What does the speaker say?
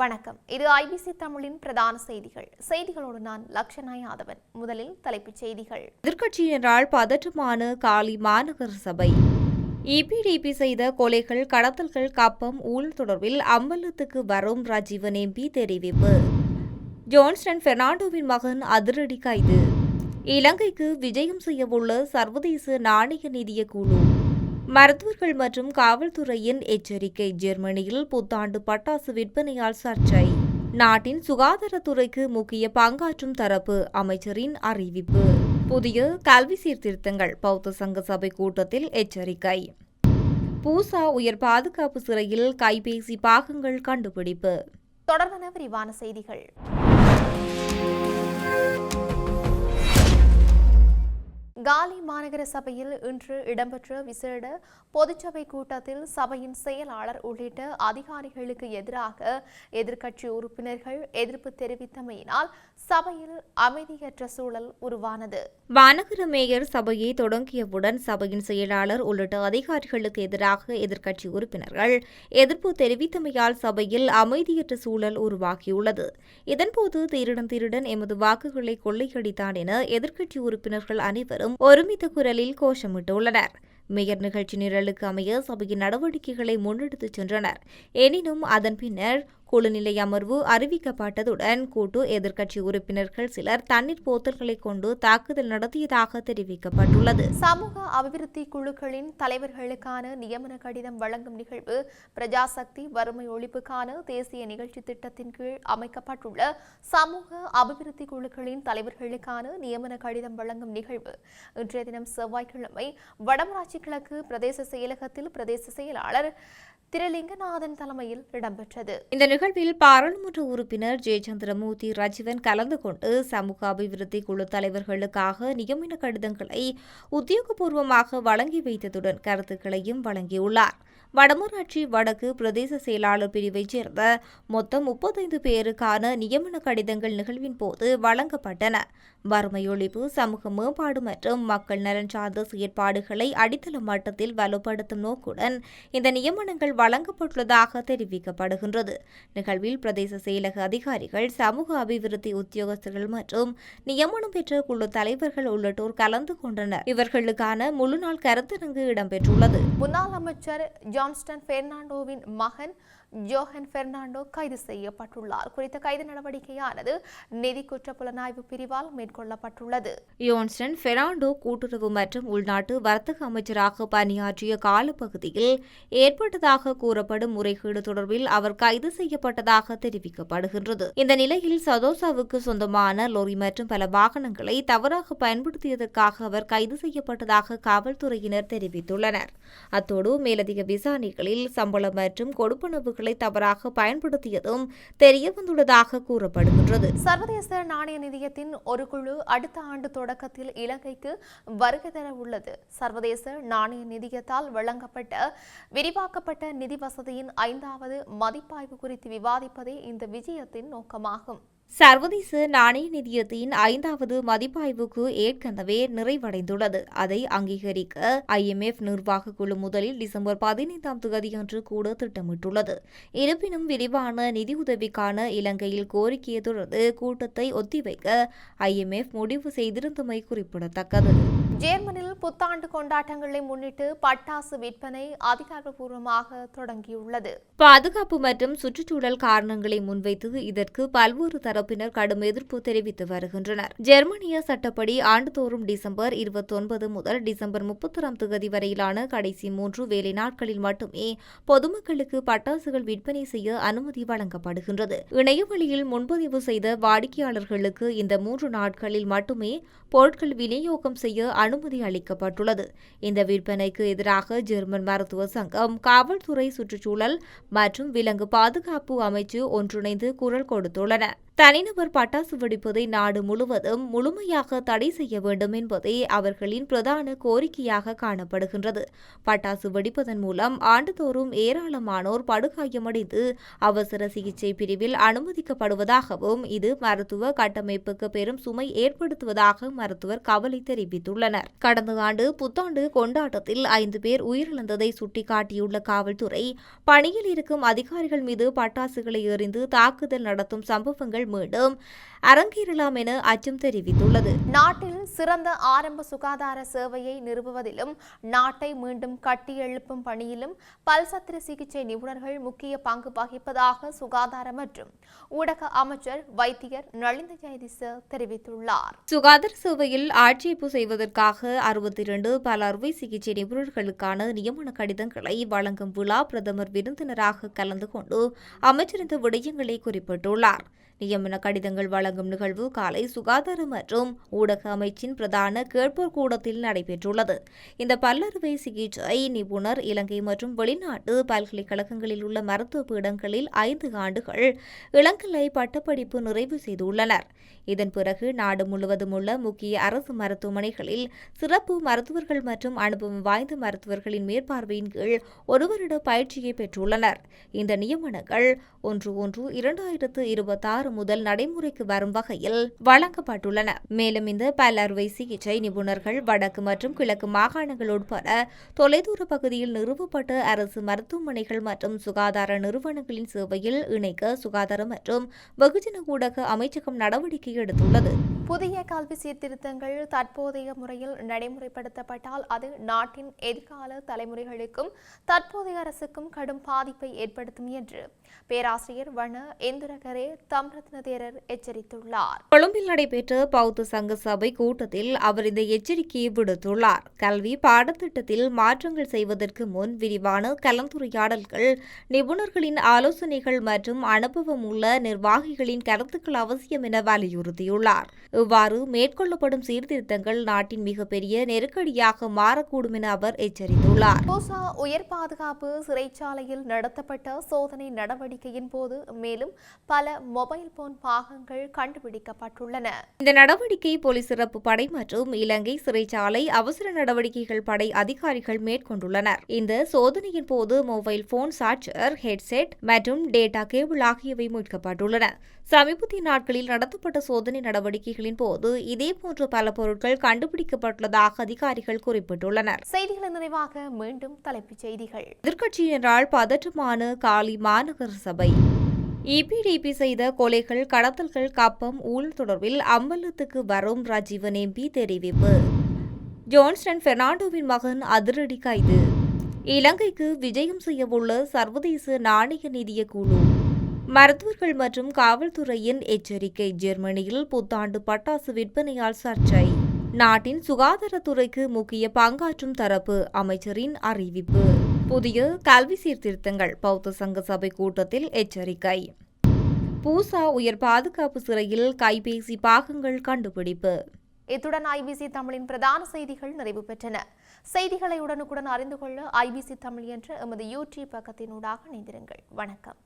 வணக்கம். இது ஐபிசி தமிழின் பிரதான செய்திகள். செய்திகளோடு நான் லக்ஷனா யாதவன். முதலில் தலைப்புச் செய்திகள். எதிர்க்கட்சியினரால் பதற்றமான காலி மாநகர சபை. இபிடிபி செய்த கொலைகள் கடத்தல்கள் கப்பம் ஊழல் தொடர்பில் அம்பலத்துக்கு வரும் ராஜீவன் எம்பி தெரிவிப்பு. ஜோன்ஸ்டன் பெர்னாண்டோவின் மகன் அதிரடி கைது. இலங்கைக்கு விஜயம் செய்யவுள்ள சர்வதேச நாணய நிதிய குழு. மருத்துவர்கள் மற்றும் காவல்துறையின் எச்சரிக்கை. ஜெர்மனியில் புத்தாண்டு பட்டாசு விற்பனையால் சர்ச்சை. நாட்டின் சுகாதாரத்துறைக்கு முக்கிய பங்காற்றும் தரப்பு அமைச்சரின் அறிவிப்பு. புதிய கல்வி சீர்திருத்தங்கள் பௌத்த சங்க சபை கூட்டத்தில் எச்சரிக்கை. பூசா உயர் பாதுகாப்பு சிறையில் கைபேசி பாகங்கள் கண்டுபிடிப்பு. தொடர்பான விரிவான செய்திகள். காலி மாநகர சபையில் இன்று இடம்பெற்ற விசேட பொதுச்சபை கூட்டத்தில் சபையின் செயலாளர் உள்ளிட்ட அதிகாரிகளுக்கு எதிராக எதிர்க்கட்சி உறுப்பினர்கள் எதிர்ப்பு தெரிவித்தமையினால் சபையில் அமைதியற்ற சூழல் உருவானது. மாநகர மேயர் சபையை தொடங்கியவுடன் சபையின் செயலாளர் உள்ளிட்ட அதிகாரிகளுக்கு எதிராக எதிர்க்கட்சி உறுப்பினர்கள் எதிர்ப்பு தெரிவித்தமையால் சபையில் அமைதியற்ற சூழல் உருவாகியுள்ளது. இதன்போது திருடன் திருடன் எமது வாக்குகளை கொள்ளையடித்தான் என எதிர்க்கட்சி உறுப்பினர்கள் அனைவரும் ஒருமித்த குரலில் கோஷமிட்டுள்ளனர். மேயர் நிகழ்ச்சி நிரலுக்கு அமைய சபையின் நடவடிக்கைகளை முன்னெடுத்துச் சென்றனர். எனினும் அதன் பின்னர் குழுநிலை அமர்வு அறிவிக்கப்பட்டதுடன் கூட்டு எதிர்க்கட்சி உறுப்பினர்கள் சிலர் தண்ணீர் போத்தல்களை கொண்டு தாக்குதல் நடத்தியதாக தெரிவிக்கப்பட்டுள்ளது. சமூக அபிவிருத்தி குழுக்களின் தலைவர்களுக்கான நியமன கடிதம் வழங்கும் நிகழ்வு பிரஜாசக்தி வறுமை ஒழிப்புக்கான தேசிய நிகழ்ச்சி திட்டத்தின் கீழ் அமைக்கப்பட்டுள்ள. சமூக அபிவிருத்தி குழுக்களின் தலைவர்களுக்கான நியமன கடிதம் வழங்கும் நிகழ்வு இன்றைய தினம் செவ்வாய்க்கிழமை வடமராட்சி கிழக்கு பிரதேச செயலகத்தில் பிரதேச செயலாளர் திருலிங்கநாதன் தலைமையில் இடம்பெற்றது. இந்த நிகழ்வில் பாராளுமன்ற உறுப்பினர் ஜெயச்சந்திரமூர்த்தி ரஜிவன் கலந்து கொண்டு சமூக அபிவிருத்தி குழு தலைவர்களுக்காக நியமன கடிதங்களை உத்தியோகபூர்வமாக வழங்கி வைத்ததுடன் கருத்துக்களையும் வழங்கியுள்ளார். வடமராட்சி வடக்கு பிரதேச செயலாளர் பிரிவைச் சேர்ந்த மொத்தம் முப்பத்தைந்து பேருக்கான நியமன கடிதங்கள் நிகழ்வின் போது வழங்கப்பட்டன. வறுமை ஒழிப்பு சமூக மேம்பாடு மற்றும் மக்கள் நலன் சார்ந்த செயற்பாடுகளை அடித்தள மட்டத்தில் வலுப்படுத்தும் நோக்குடன் இந்த நியமனங்கள் வழங்கப்பட்டுள்ளதாக தெரிவிக்கப்படுகின்றது. நிகழ்வில் பிரதேச செயலக அதிகாரிகள் சமூக அபிவிருத்தி உத்தியோகஸ்தர்கள் மற்றும் நியமனம் பெற்ற குழு தலைவர்கள் உள்ளிட்டோர் கலந்து கொண்டனர். இவர்களுக்கான முழுநாள் கருத்தரங்கு இடம்பெற்றுள்ளது. முன்னாள் அமைச்சர் ஜான்ஸ்டன் பெர்னாண்டோவின் மகன் ஜோஹன் பெர்னாண்டோ கைது செய்யப்பட்டுள்ளார். குறித்த கைது நடவடிக்கையானது நிதி குற்ற புலனாய்வு பிரிவால் மேற்கொள்ளப்பட்டுள்ளது. யோன்ஸ்டன் பெர்னாண்டோ கூட்டுறவு மற்றும் உள்நாட்டு வர்த்தக அமைச்சராக பணியாற்றிய காலப்பகுதியில் ஏற்பட்டதாக கூறப்படும் முறைகேடு தொடர்பில் அவர் கைது செய்யப்பட்டதாக தெரிவிக்கப்படுகின்றது. இந்த நிலையில் சதோசாவுக்கு சொந்தமான லொரி மற்றும் பல வாகனங்களை தவறாக பயன்படுத்தியதற்காக அவர் கைது செய்யப்பட்டதாக காவல்துறையினர் தெரிவித்துள்ளனர். அத்தோடு மேலதிக விசாரணைகளில் சம்பளம் மற்றும் கொடுப்பனவு தவறாக பயன்படுத்தியதும் தெரியவந்துள்ளதாக கூறப்படுகின்றது. சர்வதேச நாணய நிதியத்தின் ஒரு குழு அடுத்த ஆண்டு தொடக்கத்தில் இலங்கைக்கு வருகை தர உள்ளது. சர்வதேச நாணய நிதியத்தால் வழங்கப்பட்ட விரிவாக்கப்பட்ட நிதி வசதியின் ஐந்தாவது மதிப்பாய்வு குறித்து விவாதிப்பதே இந்த விஜயத்தின் நோக்கமாகும். சர்வதேச நாணய நிதியத்தின் ஐந்தாவது மதிப்பாய்வுக்கு ஏற்கனவே நிறைவடைந்துள்ளது. அதை அங்கீகரிக்க ஐஎம்எஃப் நிர்வாக குழு முதலில் டிசம்பர் பதினைந்தாம் தேதியன்று கூட திட்டமிட்டுள்ளது. இருப்பினும் விரிவான நிதியுதவிக்கான இலங்கையில் கோரிக்கையை தொடர்ந்து கூட்டத்தை ஒத்திவைக்க ஐஎம்எஃப் முடிவு செய்திருந்தமை குறிப்பிடத்தக்கது. ஜேர்மனில் புத்தாண்டு கொண்டாட்டங்களை முன்னிட்டு பட்டாசு விற்பனை அதிகாரப்பூர்வமாக தொடங்கியுள்ளது. பாதுகாப்பு மற்றும் சுற்றுச்சூழல் காரணங்களை முன்வைத்து இதற்கு பல்வேறு தரப்பினர் கடும் எதிர்ப்பு தெரிவித்து வருகின்றனர். ஜெர்மனிய சட்டப்படி ஆண்டுதோறும் டிசம்பர் இருபத்தொன்பது முதல் டிசம்பர் முப்பத்தொராம் தேதி வரையிலான கடைசி மூன்று வேலை நாட்களில் மட்டுமே பொதுமக்களுக்கு பட்டாசுகள் விற்பனை செய்ய அனுமதி வழங்கப்படுகின்றது. இணையவழியில் முன்பதிவு செய்த வாடிக்கையாளர்களுக்கு இந்த மூன்று நாட்களில் மட்டுமே பொருட்கள் விநியோகம் செய்ய அனுமதி அளிக்கப்பட்டுள்ளது. இந்த விற்பனைக்கு எதிராக ஜெர்மன் மருத்துவ சங்கம் காவல்துறை சுற்றுச்சூழல் மற்றும் விலங்கு பாதுகாப்பு அமைச்சு ஒன்றிணைந்து குரல் கொடுத்துள்ளன. தனிநபர் பட்டாசு வெடிப்பதை நாடு முழுவதும் முழுமையாக தடை செய்ய வேண்டும் என்பதே அவர்களின் பிரதான கோரிக்கையாக காணப்படுகின்றது. பட்டாசு வெடிப்பதன் மூலம் ஆண்டுதோறும் ஏராளமானோர் படுகாயமடைந்து அவசர சிகிச்சை பிரிவில் அனுமதிக்கப்படுவதாகவும் இது மருத்துவ கட்டமைப்புக்கு பெரும் சுமை ஏற்படுத்துவதாக மருத்துவர் கவலை தெரிவித்துள்ளனர். கடந்த ஆண்டு புத்தாண்டு கொண்டாட்டத்தில் ஐந்து பேர் உயிரிழந்ததை சுட்டிக்காட்டியுள்ள காவல்துறை பணியில் இருக்கும் அதிகாரிகள் மீது பட்டாசுகளை எறிந்து தாக்குதல் நடத்தும் சம்பவங்கள் மீண்டும் அரங்கேறலாம் என அச்சம் தெரிவித்துள்ளது. நாட்டில் சிறந்த ஆரம்ப சுகாதார சேவையை நிறுவுவதிலும் நாட்டை மீண்டும் கட்டியெழுப்பும் பணியிலும் பல்சத்திர சிகிச்சை நிபுணர்கள் முக்கிய பங்கு வகிப்பதாக சுகாதார மற்றும் ஊடக அமைச்சர் வைத்தியர் நளிந்த ஜெயதிச தெரிவித்துள்ளார். சுகாதார சேவையில் ஆட்சேர்ப்பு செய்வதற்காக அறுபத்தி இரண்டு பல அறுவை சிகிச்சை நிபுணர்களுக்கான நியமன கடிதங்களை வழங்கும் விழா பிரதமர் விருந்தினராக கலந்து கொண்டு அமைச்சர் இந்த விடயங்களை குறிப்பிட்டுள்ளார். நியமன கடிதங்கள் வழங்கும் நிகழ்வு காலை சுகாதார மற்றும் ஊடக அமைச்சின் பிரதான கேட்போர் கூடத்தில் நடைபெற்றுள்ளது. இந்த பல்லறுவை சிகிச்சை நிபுணர் இலங்கை மற்றும் வெளிநாட்டு பல்கலைக்கழகங்களில் உள்ள மருத்துவ பீடங்களில் ஐந்து ஆண்டுகள் இளங்கலை பட்டப்படிப்பு நிறைவு செய்துள்ளனர். இதன் பிறகு நாடு முழுவதும் உள்ள முக்கிய அரசு மருத்துவமனைகளில் சிறப்பு மருத்துவர்கள் மற்றும் அனுபவம் வாய்ந்த மருத்துவர்களின் மேற்பார்வையின் கீழ் ஒருவரிட பயிற்சியை பெற்றுள்ளனர். இந்த நியமனங்கள் ஒன்று ஒன்று இரண்டாயிரத்து இருபத்தாறு ஆறு முதல் நடைமுறைக்கு வரும் வகையில் வழங்கப்பட்டுள்ளன. மேலும் இந்த பல்லறுவை சிகிச்சை நிபுணர்கள் வடக்கு மற்றும் கிழக்கு மாகாணங்கள் உட்பட தொலைதூர பகுதியில் நிறுவப்பட்ட அரசு மருத்துவமனைகள் மற்றும் சுகாதார நிறுவனங்களின் சேவையில் இணைக்க சுகாதார மற்றும் வெகுஜன ஊடக அமைச்சகம் நடவடிக்கை எடுத்துள்ளது. புதிய கல்வி சீர்திருத்தங்கள் தற்போதைய முறையில் நடைமுறைப்படுத்தப்பட்டால் அது நாட்டின் எதிர்கால தலைமுறைகளுக்கும் தற்போதைய அரசுக்கும் கடும் பாதிப்பை ஏற்படுத்தும் என்று பேராசிரியர் வன தமிழ் தேரர் எச்சரித்துள்ளார். கொழும்பில் நடைபெற்ற பௌத்த சங்க சபை கூட்டத்தில் அவர் இந்த எச்சரிக்கையை விடுத்துள்ளார். கல்வி பாடத்திட்டத்தில் மாற்றங்கள் செய்வதற்கு முன் விரிவான கலந்துரையாடல்கள் நிபுணர்களின் ஆலோசனைகள் மற்றும் அனுபவம் உள்ள நிர்வாகிகளின் கருத்துக்கள் அவசியம் என வலியுறுத்தியுள்ளார். இவ்வாறு மேற்கொள்ளப்படும் சீர்திருத்தங்கள் நாட்டின் மிகப்பெரிய நெருக்கடியாக மாறக்கூடும் என அவர் எச்சரித்துள்ளார். போசா உயர் பாதுகாப்பு சிறைச்சாலையில் நடத்தப்பட்ட சோதனை நடவடிக்கையின் போது மேலும் பல மொபைல் போன் பாகங்கள் கண்டுபிடிக்கப்பட்டுள்ளன. இந்த நடவடிக்கை போலீஸ் சிறப்பு படை மற்றும் இலங்கை சிறைச்சாலை அவசர நடவடிக்கைகள் படை அதிகாரிகள் மேற்கொண்டுள்ளனர். இந்த சோதனையின் போது மொபைல் போன் சார்ஜர் ஹெட்செட் மற்றும் டேட்டா கேபிள் ஆகியவை மீட்கப்பட்டுள்ளன. சமீபத்திய நாட்களில் நடத்தப்பட்ட சோதனை நடவடிக்கைகளின் போது இதேபோன்ற பல பொருட்கள் கண்டுபிடிக்கப்பட்டுள்ளதாக அதிகாரிகள் குறிப்பிட்டுள்ளனர். செய்திகளின் நிறைவாக மீண்டும் தலைப்புச் செய்திகள். எதிர்க்கட்சியினரால் பதற்றமான காலி மாநகர சபை. இபிடிபி செய்த கொலைகள் கடத்தல்கள் கப்பம் ஊழல் தொடர்பில் அம்பலத்துக்கு வரும் ராஜீவன் எம்பி தெரிவிப்பு. ஜோன்ஸ்டன் பெர்னாண்டோவின் மகன் அதிரடி கைது. இலங்கைக்கு விஜயம் செய்யவுள்ள சர்வதேச நாணய நிதிய குழு. மருத்துவர்கள் மற்றும் காவல்துறையின் எச்சரிக்கை ஜெர்மனியில் புத்தாண்டு பட்டாசு விற்பனையால் சர்ச்சை. நாட்டின் சுகாதாரத்துறைக்கு முக்கிய பங்காற்றும் தரப்பு அமைச்சரின் அறிவிப்பு. புதிய கல்வி சீர்திருத்தங்கள் பௌத்த சங்க சபை கூட்டத்தில் எச்சரிக்கை. பூசா உயர் பாதுகாப்பு சிறையில் கைபேசி பாகங்கள் கண்டுபிடிப்பு. இத்துடன் ஐபிசி தமிழின் பிரதான செய்திகள் நிறைவு பெற்றன. செய்திகளை உடனுக்குடன் அறிந்து கொள்ள ஐபிசி தமிழ் என்ற எமது யூடியூப் பக்கத்தினூடாக இணைந்திருங்கள். வணக்கம்.